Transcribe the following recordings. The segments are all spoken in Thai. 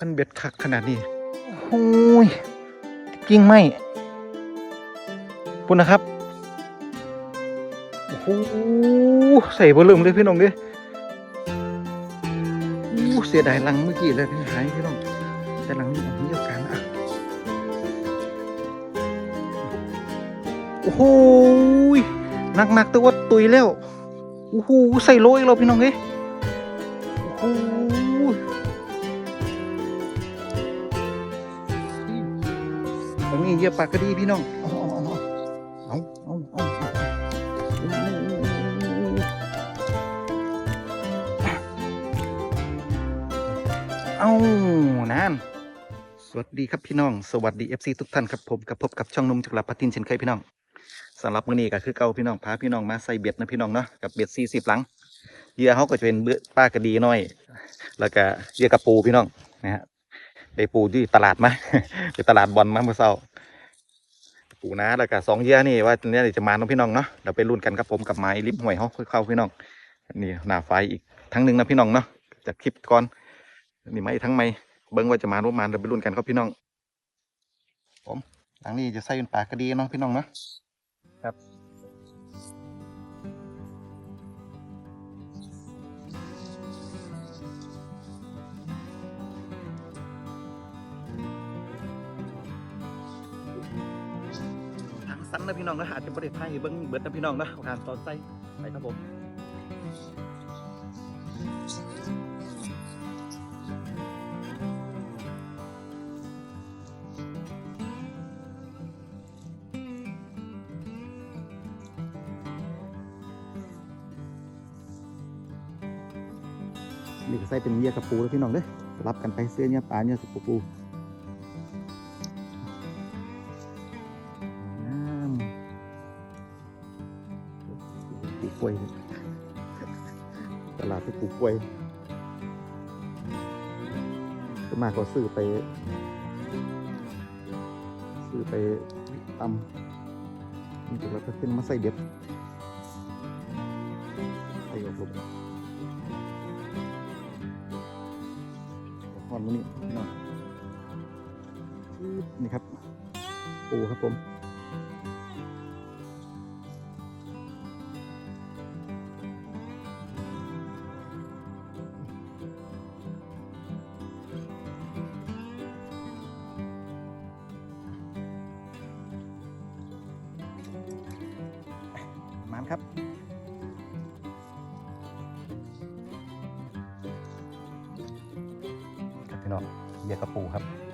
อันเบ็ดคักขนาดนี้โอ้ยกิ่งไม้ปุ่นนะครับ โอ้โหใส่เบอร์เริ่มเลยพี่น้องเด้โอ้เสียดายลังเมื่อกี้เลยพี่หายพี่น้อง แต่ลังนี้ผมีโอกาสนะโอ้โหนักหนักๆแตัวว่าตุยแล้ว โอ้โหใส่โลอีกแล้วพี่น้องเอ้ เหยียปากก็ดีพี่น้องเอาเอาเอาเอานั่นสวัสดีครับพี่น้อง สวัสดีเอฟซีทุกท่านครับผมกับพบกับช่องนุ่มจุฬาพัทินเช่นเคยพี่น้องสำหรับมื้อนี้ก็คือเก่าพี่น้องพาพี่น้องมาใส่เบียดนะพี่น้องเนาะกับเบียดสี่สิบหลังเยี่ยเขาก็จะเป็นเบือป้ากระดีน้อย แล้วก็เยี่ยกระปูพี่น้องนะฮะไปปูที่ตลาดมาไปตลาดบอลมาเมื่อเช้าูนะแล้วก็สองเยื่อนี่ว่าเนี่ยจะมาเน้องพี่น้องเนาะเราไปรุ่นกันครับผมกับไม้ลิฟห่วยเขาเข้าพี่น้องนี่หน้าไฟอีกทั้งหนึ่งนะพี่น้องเนาะจากคลิปก่อนนี่ไม้ทั้งไม้เบิ้งว่าจะมาร่วมมาเราไปรุ่นกันครับพี่น้องผมหลังนี้จะใส่เป็นปลากระดีเนาะพี่น้องเนาะ นะพี่น้องนะอาจจะบริไทยเบิ้งเบิดนะพี่น้องนะทานตอนใส่ไปครับผมนี่ก็ใส่เป็นเยียกับปูแล้วพี่น้องเด้อรับกันไปเสื้อเนี้ยปลาเนี้ยสุกปู กล้วย ตลาดที่ปลูกกล้วยก็มากก็ซื้อไป ซื้อไปตำนี่ถึงแล้วก็ขึ้นมาใส่เด็ดใส่อบรมหอนมันนี่นาะนี่ครับ ปูครับผม ครับครับพี่น้องเบียร์กระปูครับ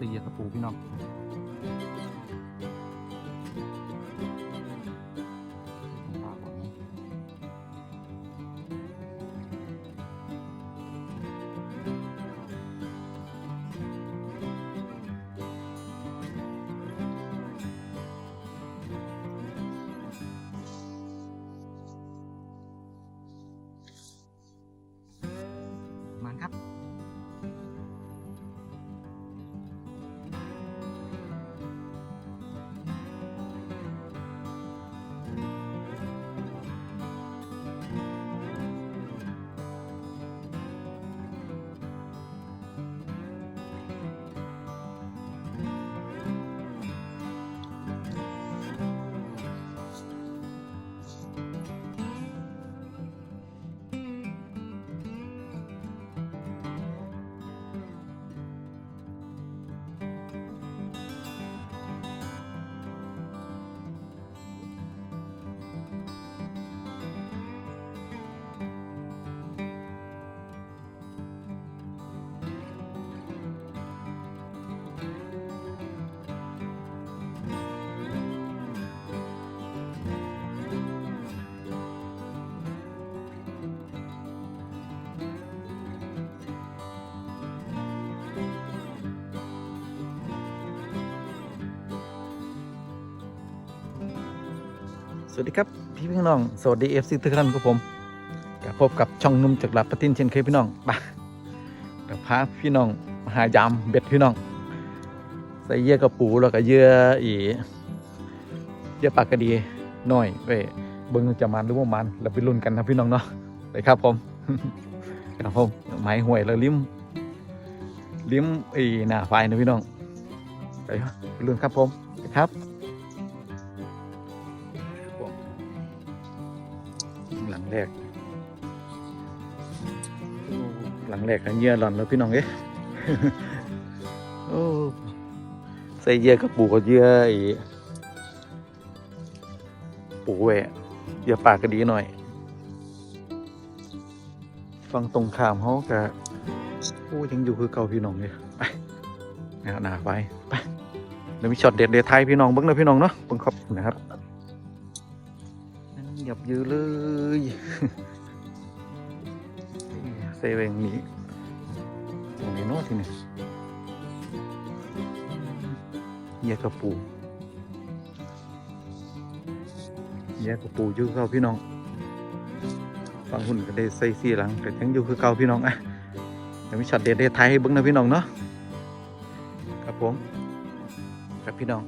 ตีคระปูพี่น้อง วัสดีครับพี่พี่น้อง สวัสดีเอฟซีทุกท่านครับผมกับพบกับช่องนุ่มจากหลาดประทินเช่นเคยพี่น้องไปเดี๋ยวพาพี่น้องมาหายามเบ็ดพี่น้อง ใส่เยื่อกระปูแล้วก็เยื่ออีเยื่อปากกระดีหน่อยเว้ยเบิ้งจะมันหรือว่ามันเราไปลุ้นกันนะพี่น้องเนาะไปครับผมครับผมไม้ห่วยแล้วลิ้มลิ้มอีหน้าไฟนะพี่น้องไปลุ้นครับผมไปครับ แรกหลังแรกกันเหยื่อหล่อนแล้วพี่น้องเอ้ยใส่เยื่อกับปูกับเยื่ออ้ปูแหวะเยื่อปากก็ดีหน่อย ฟังตรงข้ามเขากะโอ้ยังอยู่คือเก่าพี่น้องเลยไปหนาหนาไปไปเดี๋ยวมีช็อตเด็ดเด็ดไทยพี่น้องเบิ้งเลยพี่น้องเนาะเบิ้งครับนะครับ ยับยือเลยเซเวงนี้ตรงนี้โน้ที่นี่เยียกระปูเยียกระปูอยู่คือเก่าพี่น้องฟังหุ่นก็ได้ใส่สีหลังก็ยังอยู่คือเก่าพี่น้องอะเดี๋ยวมีช็อตเด็ดเด็ดไทยให้เบิ้งนะพี่น้องเนาะครับผมครับพี่น้อง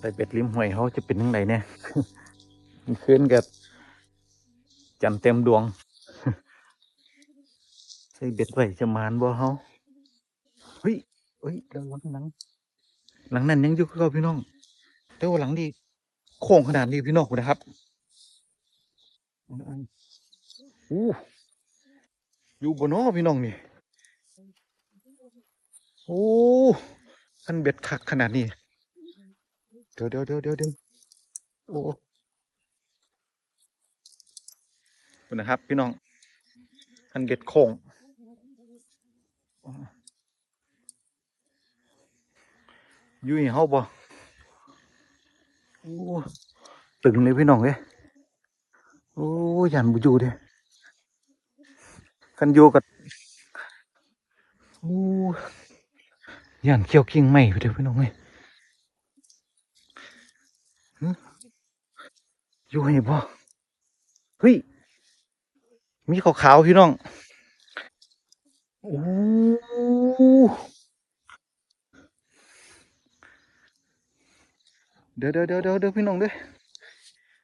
แต่เป็ดริมห้วยเขาจะเป็นยังไงเนี่ย มันขึ้นกับจันเต็มดวง ใส่เบ็ดไว้จะมานบ่เฮาเฮ้ยเฮ้ยระวังหลัง หลังนั้นยังอยู่คือเก่าพี่น้องแต่ว่าหลังนี้โค้งขนาดนี้พี่น้องนะครับอู้อยู่บนน้อพี่น้องนี่โอ้ขันเบ็ดคักขนาดนี้ เดี๋ยวเดี๋ยวเดี๋ยวเดี๋ยวเดี๋ยวโอ้ ขอบ คุณนะครับ พี่น้อง อันเบ็ดโค้งยุ่ยเฮาบ่โอ้ตึงเลยพี่น้องเอ้ยโอ้ยันบุอยู่เด้กันอยู่กับโอ้ยันเขี้ยวกิ่งไม้ไปเด้พี่น้องเอ้ยอยู่ให้บ่เฮ้ย มีขาวๆพี่น้องโอ้เดี๋ยวเดี๋ยวเดี๋ยวเดี๋ยวพี่น้องเด้อ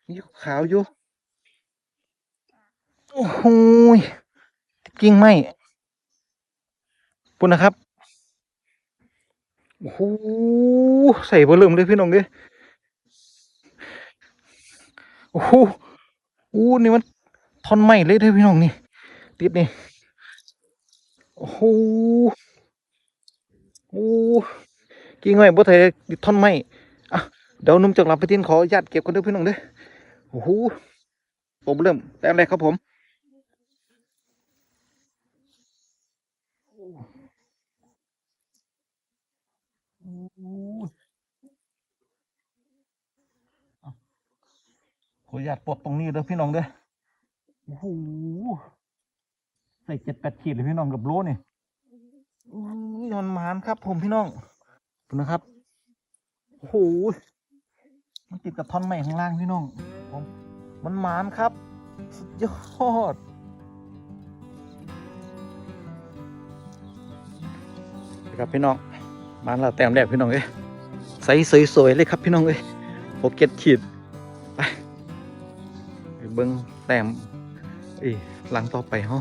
มีขาวอยู่โอ้โหยกิ่งไม้ปุ่นนะครับโอ้โหใส่เบอร์เริ่มเลยพี่น้องเด้อโอ้โหอู้นี่มัน ท่อนไม้เลยเด้อพี่น้องนี่ติดนี่โอ้โหโอ้กิ่งไม้บ่ไทยติดท่อนไม้อะเดี๋ยวหนุ่มจากลำไปทินขออนุญาตเก็บกันเด้อพี่น้องเด้อโอ้โหผมเริ่มแต้มแรกครับผมขออนุญาตปลดตรงนี้เด้อพี่น้องเด้อ อ้โหใส่เจ็ดแปดขีดเลยพี่น้องกับโลนี่อู้ยยอนมานครับ ผมพี่น้องดูนะครับโอ้โหมันติดกับท่อนไม้ข้างล่างพี่น้องผมมันหมานครับ สุดยอดครับพี่น้องมานเราแต้มแรกพี่น้องเอ้ยใสสวยๆเลยครับพี่น้องเอ้ยหกเจ็ดขีดไปไปเบิ้งแต้ม เอ้หลังต่อไปเฮา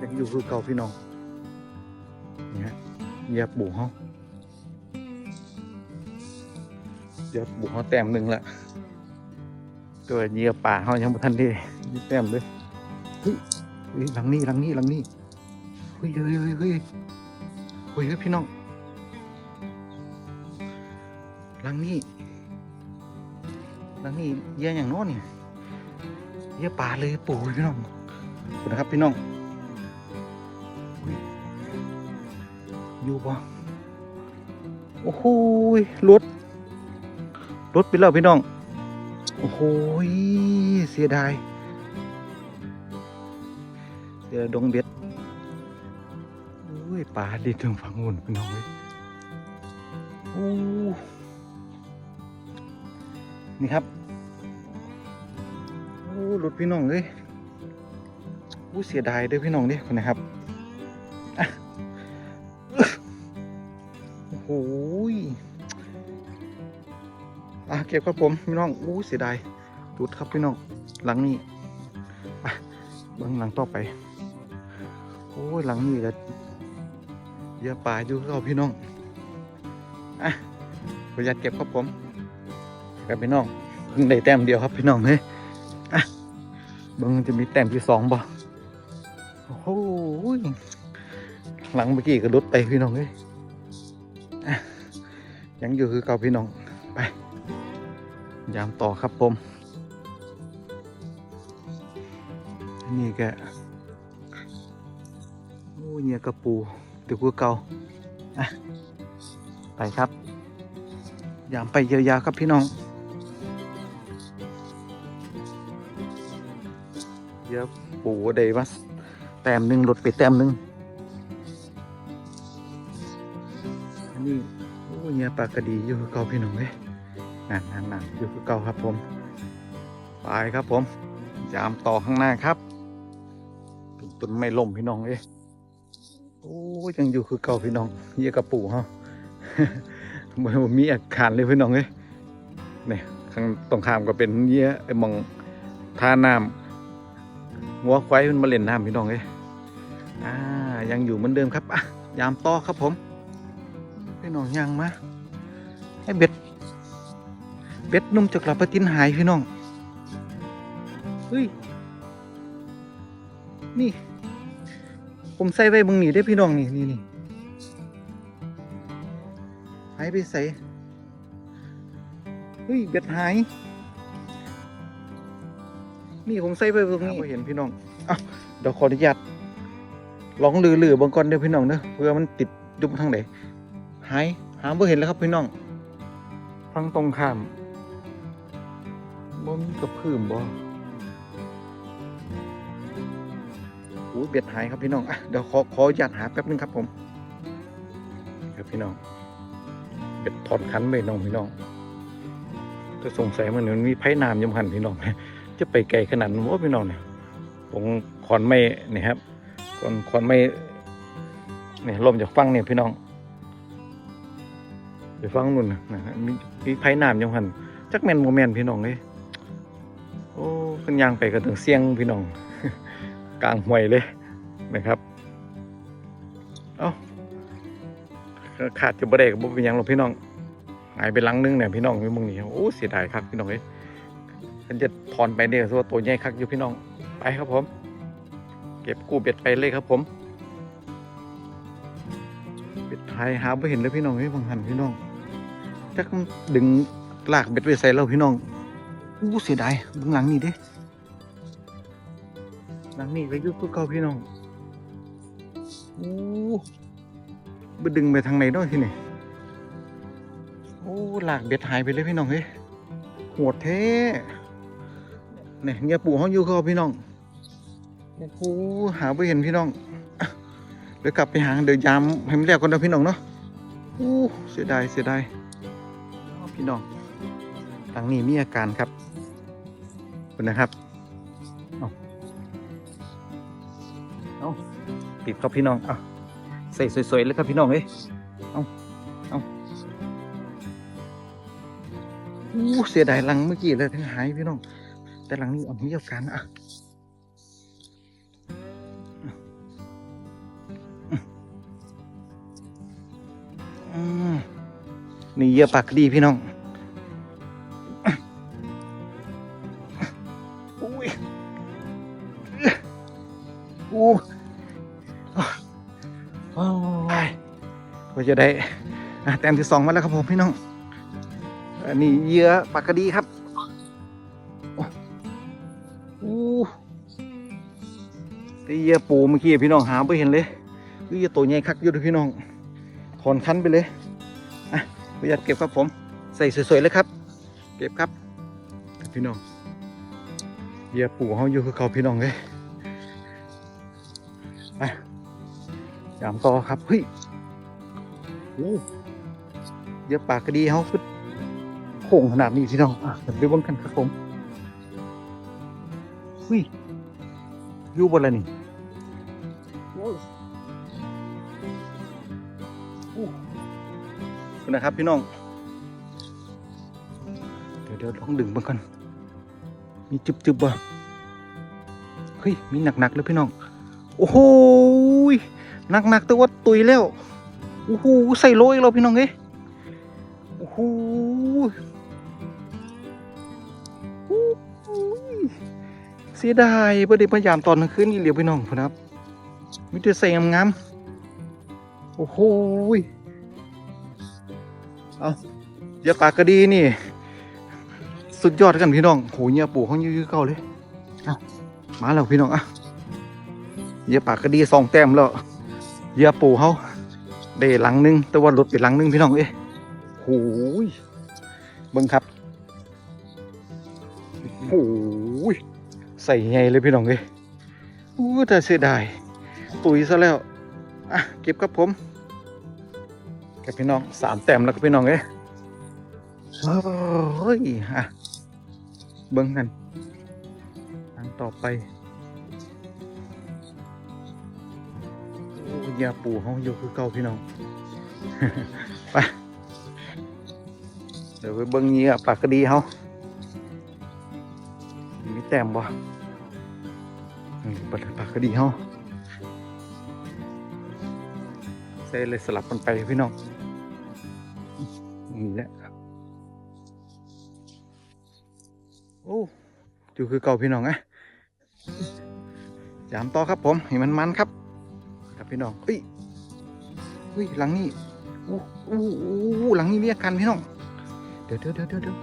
ยังอยู่คือเก่าพี่น้องนี่ฮะเยียบบุเฮาเหยียบบุเฮาแต้มหนึ่งละตัวเยียบป่าเฮายังบ่ทันได้มีแต้มเลยเฮ้ยหลังนี้หลังนี้หลังนี้เฮ้ยเฮ้ยเฮ้ยเฮ้ยเฮ้ยเฮ้ยพี่น้องหลังนี้ังนี้เยียอย่างโน้นนี่เยียป่าเลยปูพี่น้องคุณนะครับพี่น้องอยู่ปะโอ้โหรถรถไปแล้วพี่น้อง โอ้โหเสียดายเสียดงเบ็ดโอ้ยป่าดีถึงฝั่งหุ่นพี่น้องเลยโอ้อ้นี่ครับ โอ้รถพี่น้องเลยโอ้เสียดายเด้อพี่น้องเด้คนนะครับโอ้โหยอะเก็บครับผมพี่น้องโอ้เสียดายรุดครับพี่น้องหลังนี้อะเบื้องหลังต่อไปโอ้ยหลังนี้ก็เยอะป่าอยู่คือเราพี่น้องอะประหยัดเก็บครับผมกับพี่น้องเพิ่งได้แต้มเดียวครับพี่น้องเฮ้ยอะ เบิ่งจะมีแต้มที่สองบ่โอ้โหหลังเมื่อกี้ก็ลดไปพี่น้องเฮ้ยอะยังอยู่คือเก่าพี่น้องไปยามต่อครับผมนี่แกโอ้เนี่ยกระปูเดี๋ยวเกาอะไปครับยามไปยาวๆครับพี่น้อง เยอะปูได้มาแต้มหนึ่งหลุดไปแต้มหนึ่งอันนี้โอ้ยเนี่ยปลากระดีอยู่คือเก่าพี่น้องเว้ยนั่นนั่นนั่นอยู่คือเก่าครับผม ไปครับผม ยามต่อข้างหน้าครับตุนไม่ล่มพี่น้องเอ้ยโอ้ยยังอยู่คือเก่าพี่น้องเยี่ยกระปูเฮามันมีอาการเลยพี่น้องเอ้ยเนี่ยข้างตรงข้ามก็เป็นเยี่ยไอ้มองท่าน้ำ หัวควายมันมาเล่นน้ำพี่น้องเอ้ยอ่ายังอยู่เหมือนเดิมครับอะยามต่อครับผมพี่น้องยังมาให้เบ็ด เบ็ดนุ่มจากหลับปะตินหายพี่น้องเฮ้ยนี่ ผมใส่ไว้บางนี่ได้พี่น้องนี่นี่นี่หายไปใส่เฮ้ยเบ็ดหาย นี่ผมใส่ไว้เบางนี่เห็นพี่น้องอะเดี๋ยวขออนุญาตลองลือลือบางก่อนเด้อพี่น้องเด้อเพื่อมันติดยุบทางไหนหายหาบ่เห็นแล้วครับพี่น้องฟังตรงข้ามบ่มีกระพืมบ่โอ้ยเบ็ดหายครับพี่น้องอะเดี๋ยวขอขออนุญาตหาแป๊บนึงครับผมครับพี่น้องเบ็ดถอดคันไปน้องพี่น้องจะสงสัยมันมันมีไผ่น้ำยำหันพี่น้อง จะไปไกลขนาดนั้นว่าพี่น้องเนี่ยตรงขอนไม้นี่ครับขอนขอนไม้เนี่ยลมจากฟังเนี่ยพี่น้องไปฟังนู่นนะมีมีไผ่น้ำยำหันจักแมนโมแมนพี่น้องเลยโอ้ขึ้นยางไปก็ถึงเสียงพี่น้อง กลางห้วยเลยนะครับเอ้าขาดจะบ่ได้กับบ่เป็นยังหรอกพี่น้องหายไปลังนึงเนี่ยพี่น้องอยู่มึงนี่โอ้เสียดายครับพี่น้องเอ้ย ฉันจะถอนไปเนี่ยส่วตัวใหญ่คักอยู่พี่น้องไปครับผม เก็บกู้เบ็ดไปเลยครับผมเบ็ดไทยหาไม่เห็นเลยพี่น้องเฮ้ยบางหันพี่น้องจักดึงลากเบ็ดไปใส่เราพี่น้องอู้เสียดายบื้องหลังนี่เด้หลังนี้ก็อยุบคือเก่าพี่น้องโอ้บดึงไปทางไหนเนาะที่นี่โอ้หลากเบ็ดหายไปเลยพี่น้องเฮ้ยโหดแท้ เนี่ยเงียปู่ห้องอยู่เขาพี่น้องโอ้โหหาไม่เห็นพี่น้องเดี๋ยวกลับไปหาเดี๋ยวยามให้มันแล้วกันเด้อพี่น้องเนาะโอ้เสียดายเสียดายพี่น้องทางนี้มีอาการครับคุณนะครับติดครับพี่น้องอะใส่สวยๆเลยครับพี่น้องเอ้ยเอาเอาอู้เสียดายหลังเมื่อกี้เลยทั้งหายพี่น้อง แต่หลังนี้เอาเงียบกันอะนี่เยื่อปากดีพี่น้องอุ้ยอู้โอ้ยก็จะได้แต้มที่สองมาแล้วครับผมพี่น้องอันนี้เยื่อปากกระดีครับ เยื่อปูเมื่อกี้พี่น้องหาไม่เห็นเลยเยื่อตัวใหญ่คักอยู่ด้วยพี่น้องถอนคันไปเลยอะประหยัดเก็บครับผม ใส่สวยๆเลยครับ เก็บครับพี่น้องเยื่อปูเขาอยู่คือเขาพี่น้องเลยไปยามต่อครับเฮ้ยโอ้เดี๋ยวปากก็ดีเขาคือโค้งขนาดนี้พี่น้องอะเดี๋ยวไปบิ่งกันครับผมหุ้ยอยู่บนอะไรนี่ นะครับ พี่น้อง เดี๋ยวเดี๋ยวลองดึงเบิ่งก่อนมีจึบจึบบ่เฮ้ยมีหนักๆเลยพี่น้อง โอ้โหยหนักๆแต่ว่าตุยแล้วโอ้โหใส่โลอีกแล้วพี่น้องเอ้ยโอ้โหเสียดายบ่ได้พยายามตอนกลางคืนนี่เหลียวพี่น้องพุ่นครับมีแต่ใส่งามๆโอ้โหย เอาเดี๋ยวปากกระดีนี่ สุดยอดกันพี่น้องโหเนี่ยปู่เขายื้อเก่าเลยเอามาแล้วพี่น้องอะเหยียบปากกระดีสองแต้มแล้วเหยียบปู่เขาได้หลังหนึง แต่ว่ารถไปหลังหนึงพี่น้องเอ้ยโหยเบิ่งครับโหยใส่ไงเลยพี่น้องเอ้ยอู้แต่เสียดายตุยซะแล้ว อะ เก็บครับผม กับพี่น้องสามแต้มแล้วก็พี่น้องเอ้ยโอ้ยอะเบิ้งกันทางต่อไปยาปูเขาอยู่คือเก่าพี่น้องไปเดี๋ยวไปเบิ้งเงี้ยปากกระดีเขามีแต้มบ่ปากปากกระดีเขาใส่เลยสลับกันไปพี่น้อง นี่แหละโอ้อยู่คือเก่าพี่น้องอะยามต่อครับผมให้มันมันครับครับพี่น้องเฮ้ยเฮ้ยหลังนี้อู้อู้อู้หลังนี้มีอาการพี่น้องเดี๋ยวเดี๋ยวเดี๋ยวเดี๋ยวเดี๋ยว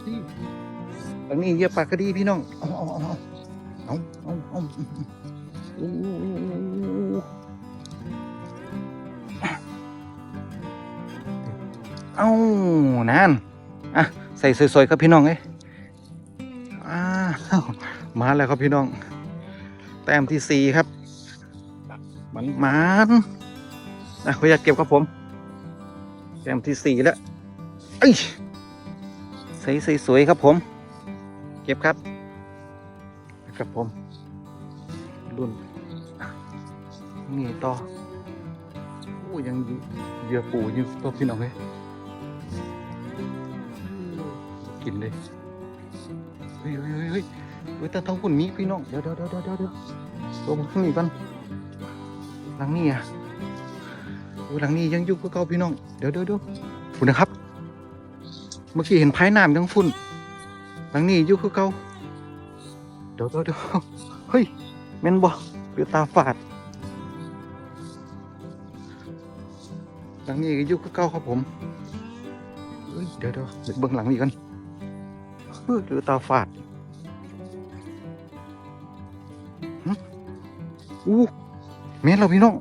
เฮ้ยหลังนี้เยียบปากกระดีพี่น้องเอาเอาเอาเอาเอาเอา เอา้านั่นอะใส่สวยๆครับพี่น้องเอ้ยอ้าวมาแล้วครับพี่น้อง แต้มที่สี่ครับมันมันนะขออยากเก็บครับผม แต้มที่สี่แล้วเอ้ยใส่สวยๆครับผม เก็บครับครับผมรุ่นนี่ต่อโอ้ยังเยื่อปูอยู่ตัวพี่น้องเอ้ย กินเลยเฮ้ยเฮ้ยเฮ้ยเฮ้ยเฮ้ยแต่ท้องฝุ่นมีพี่น้องเดี๋ยวเดี๋ยวเดี๋ยวเดี๋ยวเดี๋ยวลงข้างนี้กันหลังนี้อะโอ้หลังนี้ยังอยู่กับเก่าพี่น้องเดี๋ยวเดี๋ยวเดี๋ยวฝุ่นะครับ เมื่อกี้เห็นพายน้ำทั้งฝุ่นหลังนี้อยู่คือเก่าเดี๋ยวเดี๋ยวเดี๋ยวเฮ้ยแม่นบ่หรือตาฝาดหลังนี้ก็อยู่คือเก่าครับผมเฮ้ยเดี๋ยวเดี๋ยวเดี๋ยวเบื้องหลังนี่กัน หรือตาฝาดอู้แม่นเราพี่น้อง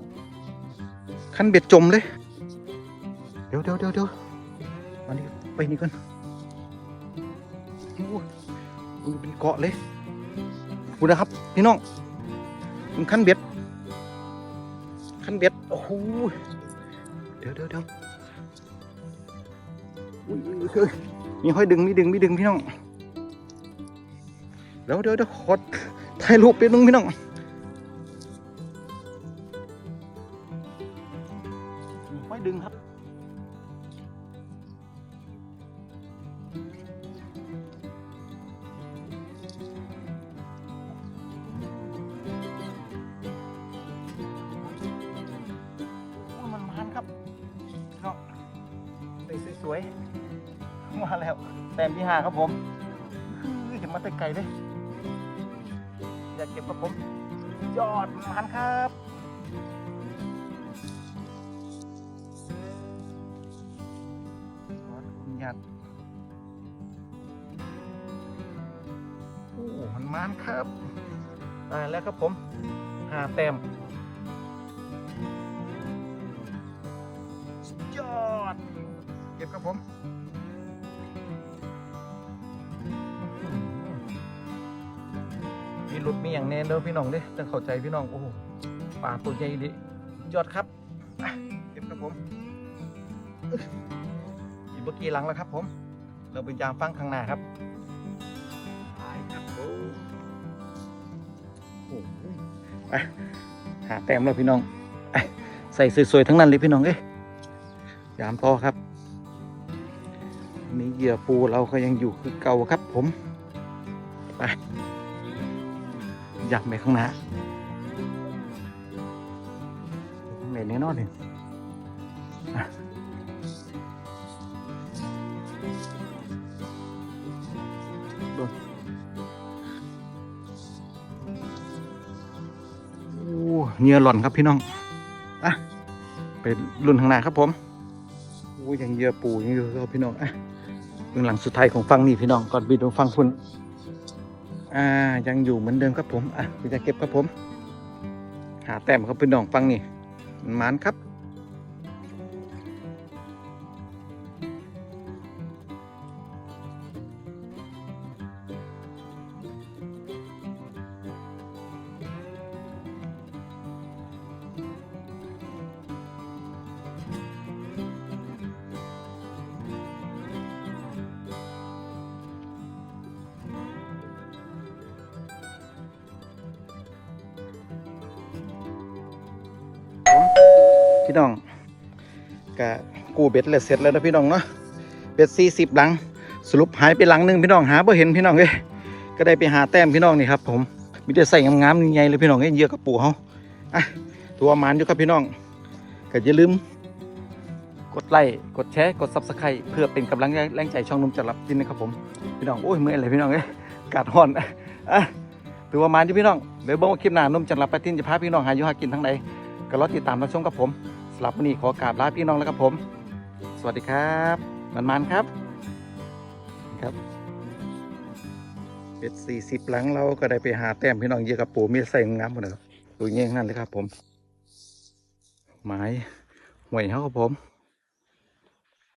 คันเบ็ดจมเลย เดี๋ยวเดี๋ยวเดี๋ยวเดี๋ยวอันนี้ไปนี่กันอู้อู้เป็นเกาะเลยดูนะครับ พี่น้องมันคันเบ็ดคันเบ็ดโอ้โหเดี๋ยวเดี๋ยวเดี๋ยวอุ้ยอุ้ยมีห้อยดึงมีดึงมีดึงพี่น้อง ดี๋ยวเดี๋ยวเดี๋ยวขอถ่ายรูปเป็นนึงพี่น้องไมีห้อยดึงครับโอ้ยมันมันครับพี่น้องสวยๆมาแล้วแต้มที่ห้าครับผมเฮ้ยเห็นมาแต่ไกลเลย มันครับได้แล้วครับผมหาแต้มสุดยอด เก็บครับผมมีหลุดมีอย่างแน่เด้อพี่น้องเด้ต้องเข้าใจพี่น้อง โอ้โหปลาตัวใหญ่ดิยอดครับเก็บครับผมอีกเมื่อกี้หลังแล้วครับผม เราไปยามฟังข้างหน้าครับ หาแต้มแล้วพี่น้องใส่สวยๆทั้งนั้นเลยพี่น้องเอ้ยยามต่อครับนี่เหยื่อปูเราก็ยังอยู่คือเก่าครับผมไปอยากไปข้างหน้าเหม็นแน่นอนเลย เหงื่อหล่อนครับพี่น้องอะไปรุ่นข้างหน้าครับผมโอ้ยังเหยื่อปูยังอยู่ครับพี่น้องอะเบื้องหลังสุดท้ายของฟังนี่พี่น้องก่อนบินลงฟังคุณอ่ายังอยู่เหมือนเดิมครับผมอะจะเก็บครับผม หาแต้มครับพี่น้องฟังนี่มันมันครับ เบ็ดเลยเสร็จแล้วนะพี่น้องเนาะเบ็ดสี่สิบหลัง สรุปหายไปหลังหนึ่งพี่น้องหาไ่เห็นพี่น้องเอ้ยก็ได้ไปหาแต้มพี่น้องนี่ครับผมมีแต่ใส่งามๆใหญ่เลยพี่น้องเอ้ยเยอะกับปู่เขาอะตัวมันอยู่ครับพี่น้องก็อย่าลืม กดไลค์กดแชร์กดซับสไครต์เพื่อเป็นกำลังแรงใจช่องนุ่มจัดรับกินนะครับผมพี่น้องโอ้ยเมื่อยเลยพี่น้องเอ้ยกาศร้อนอะถือว่าหมันอยู่พี่น้องเดี๋ยวเบิ่งคลิปหน้านุ่มจัดรับไปทิ้นจะพาพี่น้องหาอยู่หากินทั้งใดก็รอติดตามรับชมกับผมสำหรับวันนี้ขอกราบลาพี่น้องแล้วครับผม สวัสดีครับมันมันครับครับเป็ดสี่สิบหลังเราก็ได้ไปหาแต้มพี่น้องเยอะกับปูมีใส่งามหมดเลยครับดูเงี้ยงนั่นเลยครับผมหมายหวยเขาครับผม